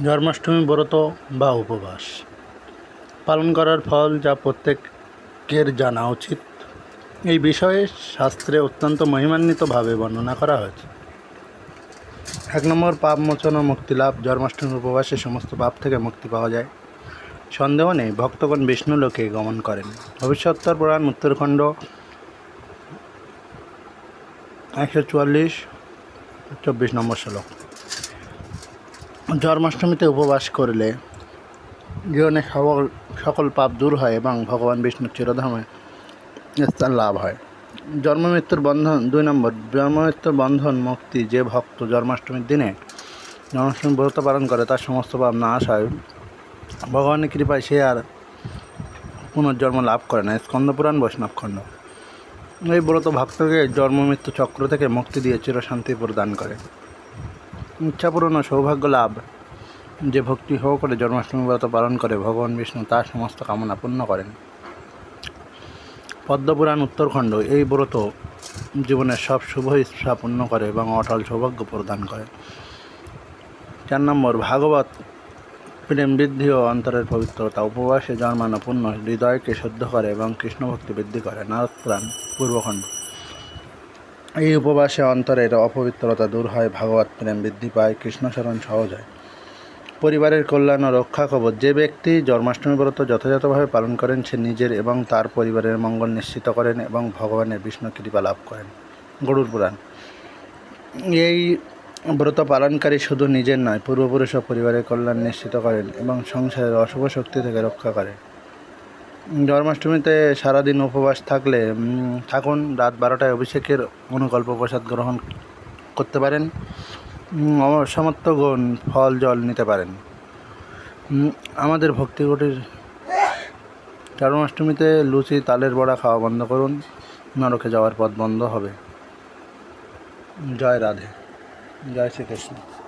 জন্মাষ্টমী ব্রত বা উপবাস। পালন করার ফল যা প্রত্যেকের জানা উচিত। এই বিষয়ে শাস্ত্রে অত্যন্ত মহিমান্বিতভাবে বর্ণনা করা হয়েছে। এক নম্বর, পাপ মোচন ও মুক্তি লাভ। জন্মাষ্টমীর উপবাসে সমস্ত পাপ থেকে মুক্তি পাওয়া যায়। সন্দেহ নেই, ভক্তগণ বিষ্ণু লোকে গমন করেন। ভবিষ্যোত্তর পুরাণ, উত্তরখণ্ড, একশো চুয়াল্লিশ, চব্বিশ নম্বর শ্লোক। জন্মাষ্টমীতে উপবাস করলে জীবনে সকল সকল পাপ দূর হয় এবং ভগবান বিষ্ণুর চিরধামে স্থান লাভ হয়। জন্ম মৃত্যুর বন্ধন, দুই নম্বর জন্ম মৃত্যুর বন্ধন মুক্তি যে ভক্ত জন্মাষ্টমীর দিনে জন্মাষ্টমী ব্রত পালন করে তার সমস্ত পাপ নাশ হয়। ভগবানের কৃপায় সে আর পুনর্জন্ম লাভ করে না। স্কন্দপুরাণ বৈষ্ণব খণ্ড। এই ব্রত ভক্তকে জন্ম মৃত্যু চক্র থেকে মুক্তি দিয়ে চিরশান্তি প্রদান করে। ইচ্ছাপূরণ ও সৌভাগ্য লাভ। যে ভক্তি সহকারে জন্মাষ্টমী ব্রত পালন করে ভগবান বিষ্ণু তার সমস্ত কামনা পূর্ণ করেন। পদ্মপুরাণ উত্তরখণ্ড এই ব্রত জীবনের সব শুভ ইচ্ছা পূর্ণ করে এবং অটল সৌভাগ্য প্রদান করে। চার নম্বর, ভাগবত প্রেম বৃদ্ধি ও অন্তরের পবিত্রতা, উপবাসে জন্মানো পূর্ণ হৃদয়কে শুদ্ধ করে এবং কৃষ্ণ ভক্তি বৃদ্ধি করে। নারদ পুরাণ, পূর্বখণ্ড। এই উপবাসে অন্তরের অপবিত্রতা দূর হয়, ভাগবত প্রেম বৃদ্ধি পায় কৃষ্ণশরণ সহজ হয়। পরিবারের কল্যাণ ও রক্ষা খবর, যে ব্যক্তি জন্মাষ্টমী ব্রত যথাযথভাবে পালন করেন, সে নিজের এবং তার পরিবারের মঙ্গল নিশ্চিত করেন এবং ভগবানের বিষ্ণু কৃপা লাভ করেন। গরুর পুরাণ। এই ব্রত পালনকারী শুধু নিজের নয়, পূর্বপুরুষ ও পরিবারের কল্যাণ নিশ্চিত করেন এবং সংসারের অশুভ শক্তি থেকে রক্ষা করেন। জন্মাষ্টমীতে সারাদিন উপবাস থাকলে থাকুন রাত বারোটায় অভিষেকের অনুকল্প প্রসাদ গ্রহণ করতে পারেন। উম, সমর্থ গুণ ফল জল নিতে পারেন। আমাদের ভক্তিকুটির জন্মাষ্টমীতে লুচি তালের বড়া খাওয়া বন্ধ করুন। নরকে যাওয়ার পথ বন্ধ হবে। জয় রাধে। জয় শ্রীকৃষ্ণ।